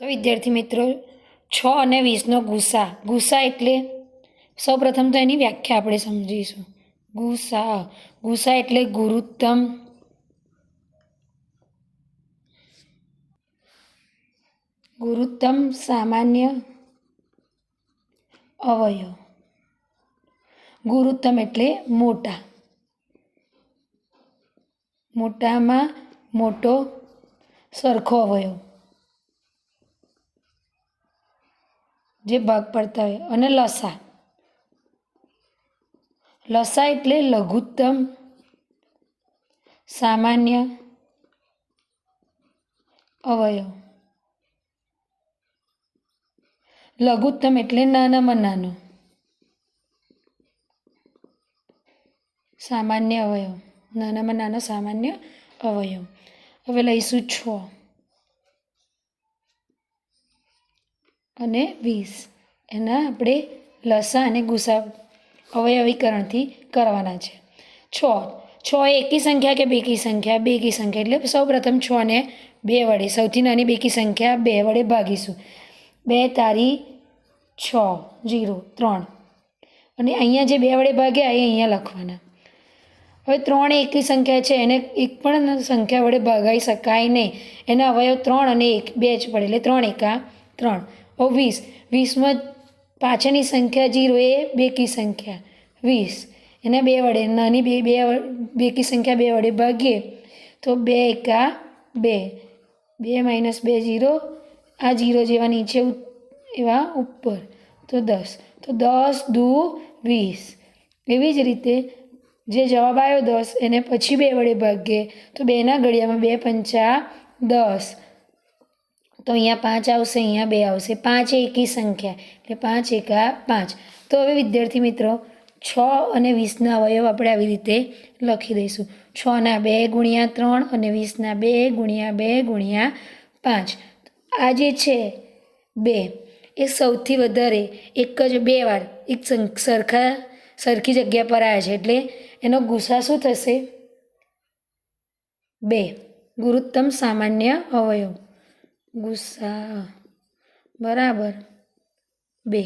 તો વિદ્યાર્થી મિત્રો, છ અને વીસનો ગુસા. ગુસા એટલે સૌપ્રથમ તો એની વ્યાખ્યા આપણે સમજીશું. ગુસા. ગુસા એટલે ગુરુત્તમ. ગુરુત્તમ સામાન્ય અવયવ. ગુરુત્તમ એટલે મોટા. મોટામાં મોટો સરખો અવયવ. જે ભાગ પડતા હોય, અને લસા. લસા એટલે લઘુત્તમ, સામાન્ય, અવયવ. લઘુત્તમ એટલે નાનામાં નાનો. સામાન્ય અવયવ. નાનામાં નાનો સામાન્ય અવયવ. હવે લઈશું છ. અને વીસ. એના આપણે લસા અને ગુસા અવયવીકરણથી કરવાના છે. છ. છ એકી સંખ્યા કે બેકી સંખ્યા? બેકી સંખ્યા. એટલે સૌ પ્રથમ છ ને બે વડે. સૌથી નાની બેકી સંખ્યા બે વડે ભાગીશું. બે તારી છ. જીરો. ત્રણ. અને અહીંયા જે બે વડે ભાગ્યા, એ અહીંયા લખવાના. હવે ત્રણ એકી સંખ્યા છે. એને એક પણ સંખ્યા વડે ભાગાઈ શકાય નહીં. એના અવયવ ત્રણ અને એક. બે જ પડે. એટલે ત્રણ એકા ત્રણ. વીસ. વીસમાં પાછળની સંખ્યા જીરો, એ બેકી સંખ્યા. વીસ. એના બે વડે, નાની બે બે બેકી સંખ્યા બે વડે ભાગીએ તો બે એકા બે. બે માઇનસ બે જીરો. આ જીરો જેવા નીચે એવા ઉપર. તો દસ. તો દસ દુ વીસ. એવી જ રીતે જે જવાબ આવ્યો દસ, એને પછી બે વડે ભાગીએ તો બેના ઘડિયામાં બે પંચા દસ. તો અહીંયા પાંચ આવશે, અહીંયા બે આવશે. પાંચ એકી સંખ્યા, એટલે પાંચ એકા પાંચ. તો હવે વિદ્યાર્થી મિત્રો, છ અને વીસના અવયવ આપણે આવી રીતે લખી દઈશું. છના બે ગુણ્યા ત્રણ અને વીસના બે ગુણ્યા બે ગુણ્યા પાંચ. આ જે છે બે, એ સૌથી વધારે એક જ બે વાર એક સરખા, સરખી જગ્યા પર આવ્યા છે. એટલે એનો ગુસા શું થશે? બે, ગુરુત્તમ સામાન્ય અવયવ. ગુસ્સા બરાબર. બે.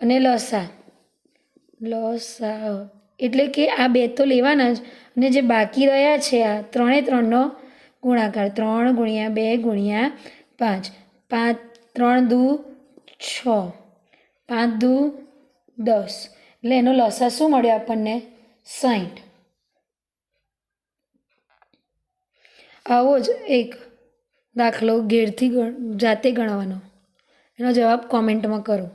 અને લસા. લસા એટલે કે આ બે તો લેવાના જ. અને જે બાકી રહ્યા છે આ ત્રણે ત્રણનો ગુણાકાર. ત્રણ ગુણ્યા બે ગુણ્યા પાંચ. પાંચ, ત્રણ દુ, છ. પાંચ દુ, દસ. એટલે એનો લસા શું મળ્યો આપણને? સાઠ આવો જ એક. દાખલો ઘેરથી જાતે ગણવાનો. એનો જવાબ કોમેન્ટમાં કરો.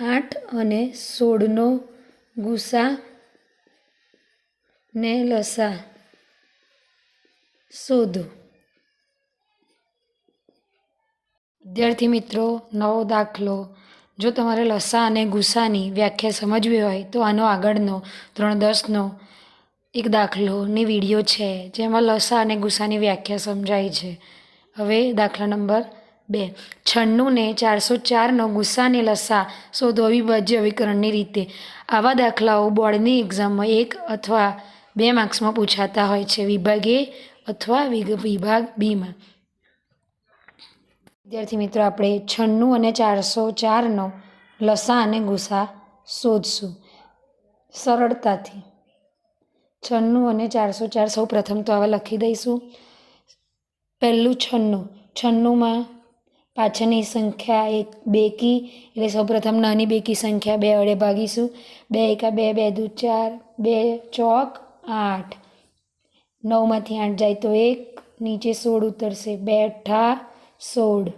આઠ અને સોળનો ગુસા ને લસા. શોધો. વિદ્યાર્થી મિત્રો, નવો દાખલો. જો તમારે લસા અને ગુસાની વ્યાખ્યા સમજવી હોય, તો આનો આગળનો ધોરણ દસનો એક દાખલોની વીડિયો છે, જેમાં લસા અને ગુસાની વ્યાખ્યા સમજાય છે. હવે દાખલા નંબર બે. છન્નુંને ચારસો ચારનો ગુસ્સાને લસા શોધો અવિભાજ્ય અવિકરણની રીતે. આવા દાખલાઓ બોર્ડની એક્ઝામમાં એક અથવા બે માર્ક્સમાં પૂછાતા હોય છે. વિભાગ એ અથવા વિભાગ બીમાં. વિદ્યાર્થી મિત્રો, આપણે છન્નું અને ચારસો ચારનો લસા અને ગુસા શોધશું. સરળતાથી. છન્નું અને ચારસો ચાર સૌ પ્રથમ તો હવે લખી દઈશું. પહેલું છન્નું. છન્નુંમાં પાછળની સંખ્યા એક બેકી, એટલે સૌપ્રથમ નાની બેકી સંખ્યા બે વડે ભાગીશું. બે એકા બે બે દુ ચાર, બે ચોક, આઠ. નવમાંથી આઠ જાય તો એક, નીચે સોળ ઉતરશે. બે અઠ્ઠા સોળ.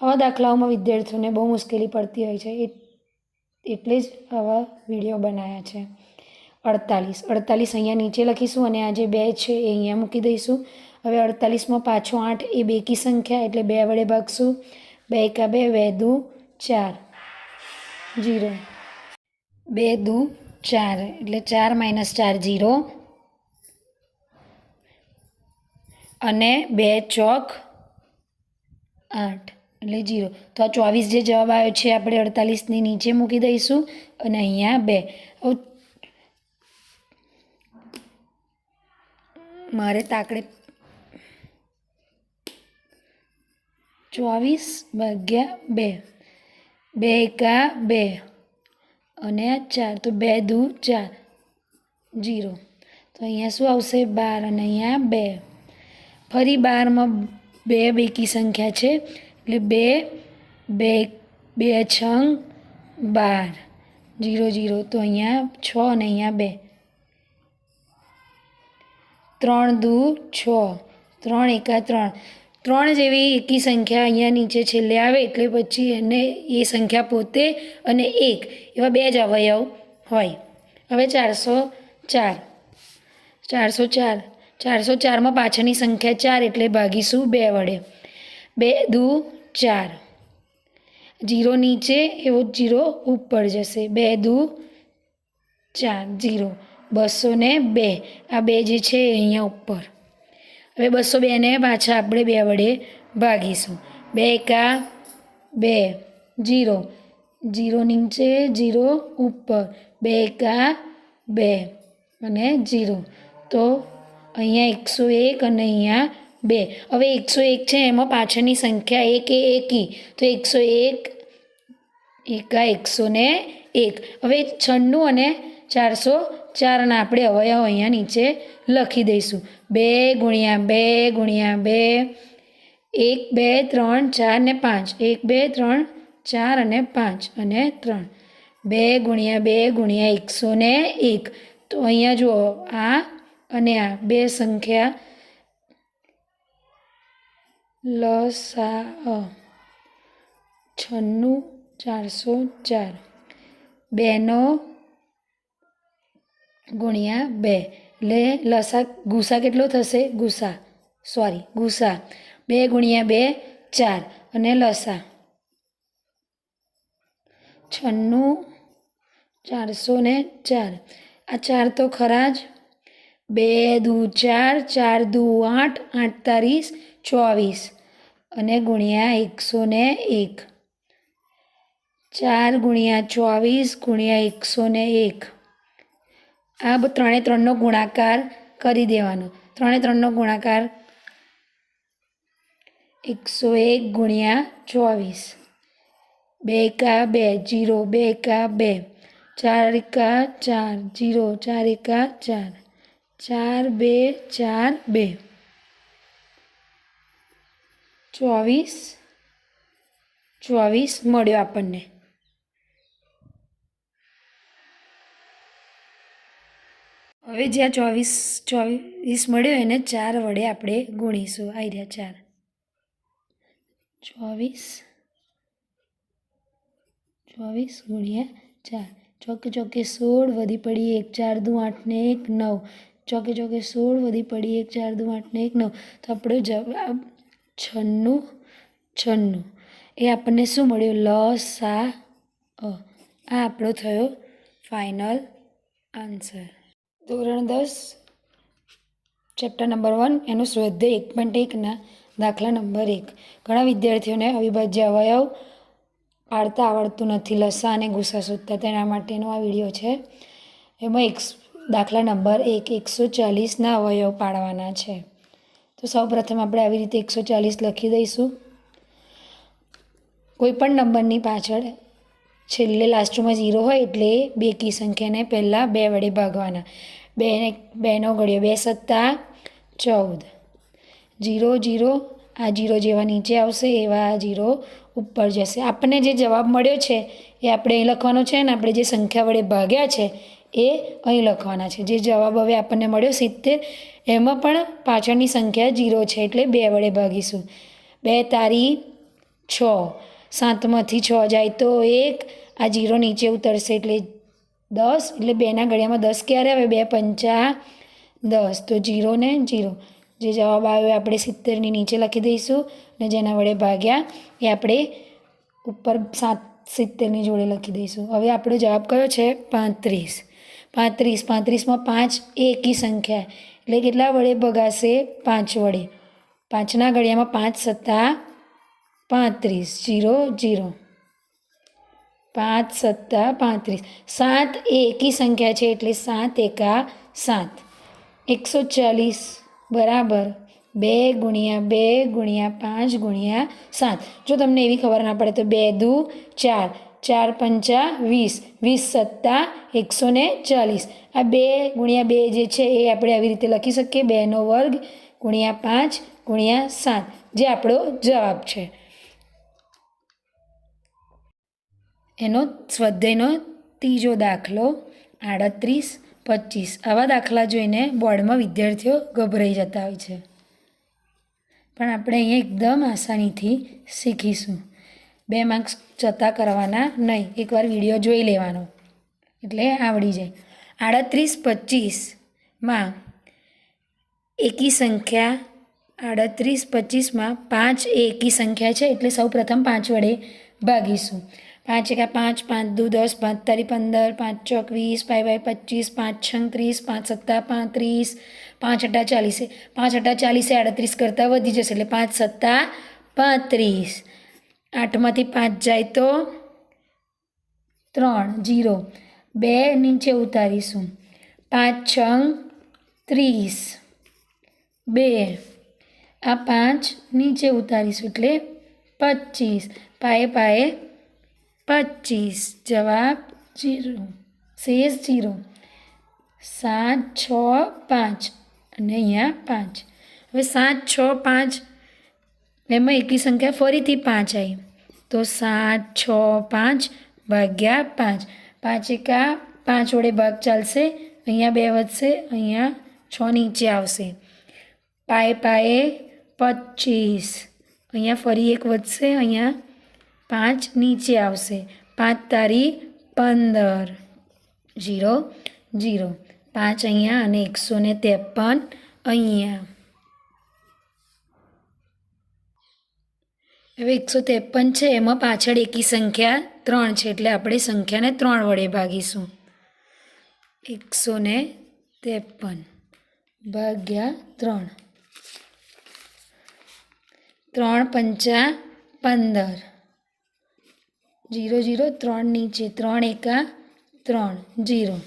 આવા દાખલાઓમાં વિદ્યાર્થીઓને બહુ મુશ્કેલી પડતી હોય છે. એ- એટલે જ આવા વીડિયો બનાવ્યા છે. અડતાલીસ. અડતાલીસ અહીંયા નીચે લખીશું અને આ જે બે છે એ અહીંયા મૂકી દઈશું. હવે અડતાલીસમાં પાછો આઠ, એ બેકી સંખ્યા એટલે બે વડે ભાગશું. બે એકા બે બે દુ ચાર. જીરો. બે દુ ચાર, એટલે ચાર માઇનસ ચાર જીરો. અને બે ચોક આઠ, એટલે જીરો. તો આ ચોવીસ જે જવાબ આવ્યો છે, આપણે અડતાલીસની નીચે મૂકી દઈશું અને અહીંયા બે. મારે તાકડે ચોવીસ ભાગ્યા બે. બે એકા બે. અને ચાર, તો બે દૂ ચાર, જીરો. તો અહીંયા શું આવશે? બાર અને અહીંયા બે. ફરી બારમાં બે બેકી સંખ્યા છે, એટલે બે બે બે છંગ, બાર. Zero zero. તો અહીંયા છ અને અહીંયા બે. ત્રણ દૂ છ. ત્રણ એકા ત્રણ. ત્રણ જેવી એકી સંખ્યા અહીંયા નીચે છેલ્લે આવે એટલે પછી એને એ સંખ્યા પોતે અને એક એવા બે જ અવયવ હોય. હવે ચારસો ચાર. ચારસો ચાર. ચારસો ચારમાં પાછળની સંખ્યા ચાર એટલે ભાગીશું બે વડે. બે દુ ચાર. જીરો નીચે એવો જીરો ઉપર જશે. બે દુ ચાર. જીરો. બસો ને બે. આ બે જે છે અહીંયા ઉપર. હવે બસો બેને પાછા આપણે બે વડે ભાગીશું. બે એકા બે, જીરો. જીરો નીચે જીરો ઉપર. બે એકા બે અને જીરો. તો અહીંયા એકસો એક અને અહીંયા બે. હવે એકસો એક છે એમાં પાછળની સંખ્યા એક, એ, એકી તો એકસો એક, એકા એકસો ને એક. હવે છન્નું અને ચારસો ચારના આપણે અવયવ અહીંયા નીચે લખી દઈશું. બે ગુણ્યા બે ગુણ્યા બે. એક, બે, ત્રણ, ચાર ને પાંચ. એક, બે, ત્રણ, ચાર અને પાંચ અને ત્રણ. બે ગુણ્યા બે ગુણ્યા એકસો ને એક. તો અહીંયા જુઓ, આ અને આ બે સંખ્યા લસા છન્નું, ચારસો ચાર. બેનો ગુણ્યા બે. એટલે લસા, ગુસા કેટલો થશે? ગુસા. સોરી ગુસા. બે ગુણ્યા બે, ચાર. અને લસા. છન્નું, ચારસો ને ચાર. આ ચાર તો ખરા જ. બે દુ ચાર ચાર દુ આઠ આઠ તારીસ, ચોવીસ. અને ગુણ્યા એકસો ને એક. ચાર ગુણ્યા ચોવીસ ગુણ્યા એકસો ને એક. આ ત્રણે ત્રણનો ગુણાકાર કરી દેવાનો. ત્રણે ત્રણનો ગુણાકાર એકસો એક ગુણ્યા ચોવીસ. બે એકા બે, જીરો, બે એકા બે. ચાર એકા ચાર, જીરો, ચાર એકા ચાર. ચાર બે ચાર બે. ચોવીસ ચોવીસ મળ્યો આપણને. હવે જ્યાં ચોવીસ ચોવીસ મળ્યો એને ચાર વડે આપણે ગુણીશું. આવી રહ્યા ચાર. ચોવીસ ચોવીસ ગુણ્યા ચાર. ચોકે ચોકે સોળ વધી પડી એક, ચાર દુ આઠ ને એક, નવ. ચોકે ચોકે સોળ વધી પડી એક, ચાર દુ આઠ ને એક, નવ. તો આપણો જવાબ છન્નું છન્નું. એ આપણને શું મળ્યું? લ, સા, અ. આ આપણો થયો ફાઇનલ આન્સર ધોરણ દસ ચેપ્ટર નંબર વન એનું સ્વાધ્યાય એક પોઈન્ટ એકના દાખલા નંબર એક. ઘણા વિદ્યાર્થીઓને અવિભાજ્ય અવયવ પાડતા આવડતું નથી. લસા અને ગુસ્સા શોધતા તેના માટેનો આ વીડિયો છે. એમાં એક દાખલા નંબર એક, એકસો ચાલીસના અવયવ પાડવાના છે. તો સૌપ્રથમ આપણે આવી રીતે એકસો ચાલીસ લખી દઈશું. કોઈ પણ નંબરની પાછળ છેલ્લે લાસ્ટમાં ઝીરો હોય એટલે બે કી સંખ્યાને પહેલાં બે વડે ભાગવાના. બે બેનો ગળ્યો બે સત્તા ચૌદ. જીરો જીરો, આ જીરો જેવા નીચે આવશે, એવા જીરો ઉપર જશે. આપણને જે જવાબ મળ્યો છે, એ આપણે અહીં લખવાનો છે અને આપણે જે સંખ્યા વડે ભાગ્યા છે, એ અહીં લખવાના છે. જે જવાબ હવે આપણને મળ્યો સિત્તેર, એમાં પણ પાછળની સંખ્યા જીરો છે એટલે બે વડે ભાગીશું. બે તારી છ. સાતમાંથી છ જાય તો એક. આ જીરો નીચે ઉતરશે એટલે દસ, એટલે બેના ઘડિયામાં દસ ક્યારે આવે? બે પંચા દસ. તો જીરો ને જીરો. જે જવાબ આવ્યો એ આપણે સિત્તેરની નીચે લખી દઈશું અને જેના વડે ભાગ્યા એ આપણે ઉપર સાત, સિત્તેરની જોડે લખી દઈશું. હવે આપણો જવાબ કયો છે? પાંત્રીસ. પાંત્રીસ. પાંત્રીસમાં પાંચ એ એકી સંખ્યા. એટલે કેટલા વડે ભગાશે? પાંચ વડે. પાંચના ઘડિયામાં પાંચ સત્તા પાંત્રીસ. Zero zero. પાંચ, સત્તા, પાંત્રીસ. સાત એ એકી સંખ્યા છે એટલે સાત એકા સાત. એકસો ચાલીસ બરાબર બે ગુણ્યા બે ગુણ્યા પાંચ ગુણ્યા સાત. જો તમને એવી ખબર ના પડે તો બે દુ ચાર. ચાર પંચા વીસ. વીસ સત્તા એકસો ને ચાલીસ. આ બે ગુણ્યા બે જે છે એ આપણે આવી રીતે લખી શકીએ. બેનો વર્ગ ગુણ્યા પાંચ ગુણ્યા સાત. જે આપણો જવાબ છે. એનો સ્વાધ્યાયનો ત્રીજો દાખલો, આડત્રીસ, પચીસ. આવા દાખલા જોઈને બોર્ડમાં વિદ્યાર્થીઓ ગભરાઈ જતા હોય છે. પણ આપણે અહીંયા એકદમ આસાનીથી શીખીશું. બે માર્ક્સ જતા કરવાના નહીં. એકવાર વીડિયો જોઈ લેવાનો. એટલે આવડી જાય. આડત્રીસ પચીસમાં એકી સંખ્યા, આડત્રીસ પચીસમાં પાંચ એ એકી સંખ્યા છે. એટલે સૌ પ્રથમ પાંચ વડે ભાગીશું. પાંચ એકા પાંચ પાંચ દુ દસ, પાંચ તારી પંદર, પાંચ ચોક વીસ, પાંચ બાય પચીસ, પાંચ છંગ ત્રીસ, પાંચ સત્તા પાંત્રીસ, પાંચ અઠ્ઠા ચાલીસે. પાંચ અઠ્ઠા ચાલીસે આડત્રીસ કરતાં વધી જશે એટલે પાંચ સત્તા પાંત્રીસ. આઠમાંથી પાંચ જાય તો ત્રણ, જીરો. બે નીચે ઉતારીશું. પાંચ છંગ ત્રીસ. બે. આ પાંચ નીચે ઉતારીશું એટલે પચીસ. પાએ પાએ પચીસ જવાબ જીરો શેષ જીરો સાત છ પાંચ અને અહીંયા પાંચ હવે સાત છ પાંચ એમાં એકી સંખ્યા ફરીથી પાંચ આવી તો સાત છ પાંચ ભાગ્યા પાંચ પાંચ એકા પાંચ વડે ભાગ ચાલશે અહીંયા બે વધશે અહીંયા છ નીચે આવશે પાએ પાએ પચીસ અહીંયા ફરી એક વધશે અહીંયા પાંચ નીચે આવશે. પાંચ તારી પંદર. જીરો જીરો પાંચ અહીંયા અને એકસો ને ત્રેપન અહીંયા. હવે એકસો ત્રેપન છે, એમાં પાછળ એકી સંખ્યા ત્રણ છે, એટલે આપણે સંખ્યાને ત્રણ વડે ભાગીશું. એકસો ને ત્રેપન ભાગ્યા ત્રણ. ત્રણ પંચા પંદર. જીરો જીરો, ત્રણ નીચે. ત્રણ એકા ત્રણ, જીરો.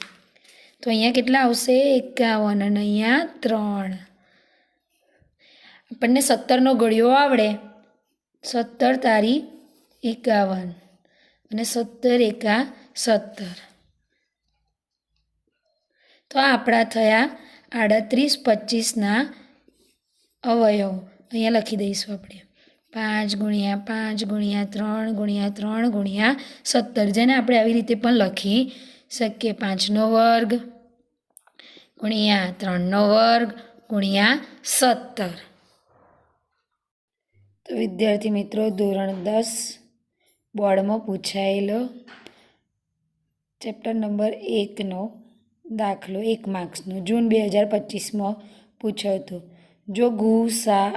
તો અહીંયા કેટલા આવશે? એકાવન અને અહીંયા ત્રણ. આપણને સત્તરનો ગળિયો આવડે. સત્તર તારી એકાવન અને સત્તર એકા સત્તર. તો આપણા થયા આડત્રીસ, પચીસના અવયવ. અહીંયા લખી દઈશું આપણે. પાંચ ગુણ્યા પાંચ ગુણ્યા ત્રણ ગુણ્યા ત્રણ ગુણ્યા સત્તર. જેને આપણે આવી રીતે પણ લખી શકીએ. પાંચનો વર્ગ ગુણ્યા ત્રણનો વર્ગ ગુણ્યા સત્તર. તો વિદ્યાર્થી મિત્રો, ધોરણ દસ બોર્ડમાં પૂછાયેલો ચેપ્ટર નંબર એકનો દાખલો એક માર્ક્સનો. જૂન બે હજાર પચીસમાં પૂછ્યો હતો જો ગુ સા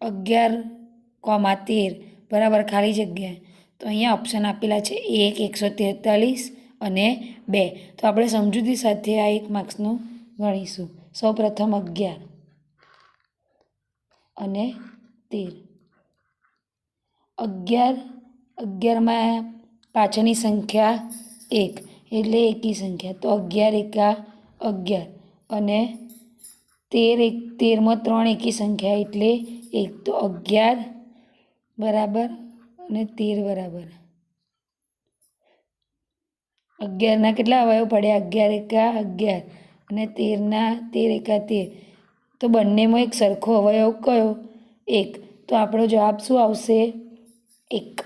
અગિયાર કોમા તેર બરાબર ખાલી જગ્યા. તો અહીંયા ઓપ્શન આપેલા છે એક, એકસો તેતાલીસ અને બે. તો આપણે સમજૂતી સાથે આ એક માર્ક્સનું ગણીશું. સૌ પ્રથમ અગિયાર અને તેર. અગિયાર, અગિયારમાં પાછળની સંખ્યા એક, એટલે એકી સંખ્યા. તો અગિયાર, એકા, અગિયાર અને તેર, એક, તેરમાં ત્રણ એકી સંખ્યા, એટલે એક. તો અગિયાર બરાબર અને તેર બરાબર. અગિયારના કેટલા અવયવ પડ્યા? અગિયાર એકા, અગિયાર. અને તેરના તેર એકા તેર. તો બંનેમાં એક સરખો અવયવ કયો? એક. તો આપણો જવાબ શું આવશે? એક.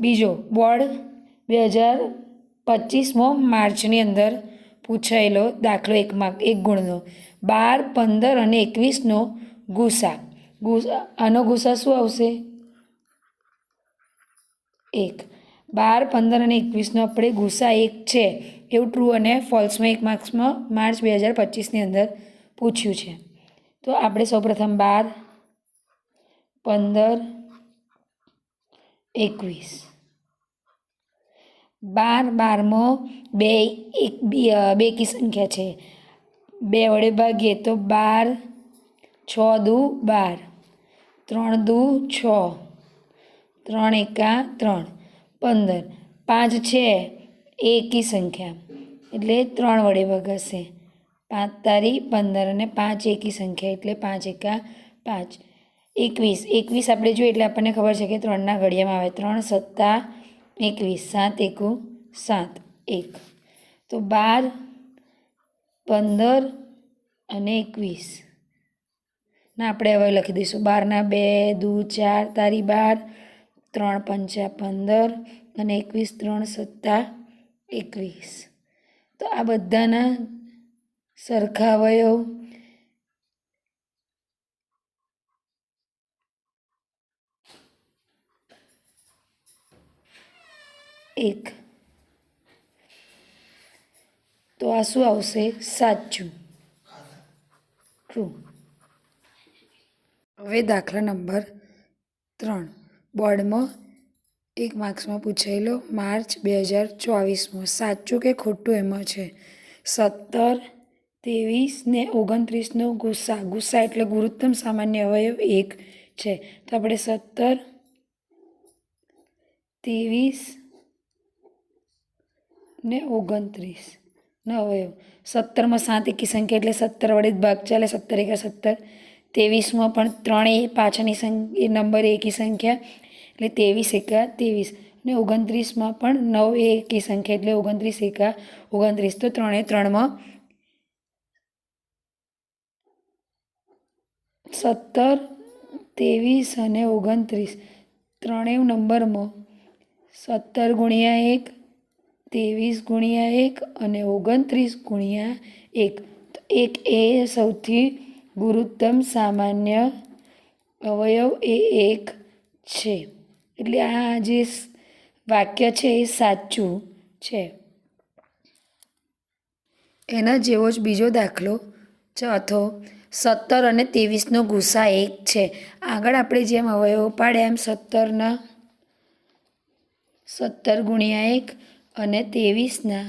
બીજો, બોર્ડ બે હજાર પચીસમાં માર્ચની અંદર પૂછાયેલો દાખલો એક માર્ક એક ગુણનો. બાર, પંદર અને એકવીસનો ગુસા. ગુસા, આનો ગુસા શું આવશે? એક. બાર, પંદર અને એકવીસનો આપણે ગુસા એક છે. એવું ટ્રુ અને ફોલ્સમાં એક માર્ક્સમાં માર્ચ બે હજાર પચીસની અંદર પૂછ્યું છે. તો આપણે સૌપ્રથમ બાર, પંદર, એકવીસ. બાર, બારમાં બે, એક બે કી સંખ્યા છે. બે વડે ભાગીએ તો બાર, છ દુ બાર. ત્રણ દુ, છ. ત્રણ એકા, ત્રણ. પંદર. પાંચ છે. એકી સંખ્યા. એટલે ત્રણ વડે ભગાશે પાંચ તારી પંદર અને પાંચ એકી સંખ્યા, એટલે પાંચ એકા, પાંચ. એકવીસ. એકવીસ આપણે જોઈએ, એટલે આપણને ખબર છે કે ત્રણના ઘડિયામાં આવે ત્રણ, સત્તા, એકવીસ. સાત એકુ, સાત. એક. તો બાર, પંદર અને એકવીસ. ના, આપણે હવે લખી દઈશું. બારના બે, દુ, ચાર, તારી બાર, ત્રણ, પંચા, પંદર, અને એકવીસ, ત્રણ, સત્તા, એકવીસ. તો આ બધાના સરખા અવયવ એક. તો આ શું આવશે? સાચું. ટ્રુ હવે દાખલા નંબર ત્રણ. બોર્ડમાં એક માર્ક્સમાં પૂછાયેલો માર્ચ બે હજાર ચોવીસમાં. સાચું કે ખોટું એમાં છે? સત્તર, ત્રેવીસ ને ઓગણત્રીસનો ગુસ્સા. ગુસ્સા એટલે ગુરુત્તમ સામાન્ય અવયવ એક છે. તો આપણે સત્તર, ત્રેવીસ ને ઓગણત્રીસ નો અવયવ. સત્તરમાં સાત એકી સંખ્યા એટલે સત્તર વડે જ ભાગ ચાલે. સત્તર એકા સત્તર. ત્રેવીસમાં પણ ત્રણે પાછળની સંખ્યા એ નંબર એકી સંખ્યા, એટલે ત્રેવીસ એકા ત્રેવીસ. ને ઓગણત્રીસમાં પણ નવ એ એકી સંખ્યા, એટલે ઓગણત્રીસ એકા ઓગણત્રીસ. તો ત્રણે ત્રણમાં સત્તર, ત્રેવીસ અને ઓગણત્રીસ. ત્રણેય નંબરમાં સત્તર ગુણ્યા એક, ત્રેવીસ ગુણ્યા એક અને ઓગણત્રીસ ગુણ્યા એક. એક એ સૌથી ગુરુત્તમ સામાન્ય અવયવ એ એક છે. એટલે આ જે વાક્ય છે એ સાચું છે. એના જેવો જ બીજો દાખલો ચોથો, સત્તર અને ત્રેવીસનો ગુસ્સા એક છે. આગળ આપણે જેમ અવયવો પાડ્યા એમ સત્તરના, સત્તર ગુણ્યા એક અને ત્રેવીસના,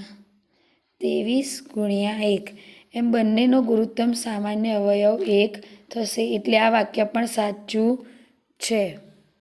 ત્રેવીસ ગુણ્યા એક. એમ બંનેનો ગુરુત્તમ સામાન્ય અવયવ એક થશે એટલે આ વાક્ય પણ સાચું છે.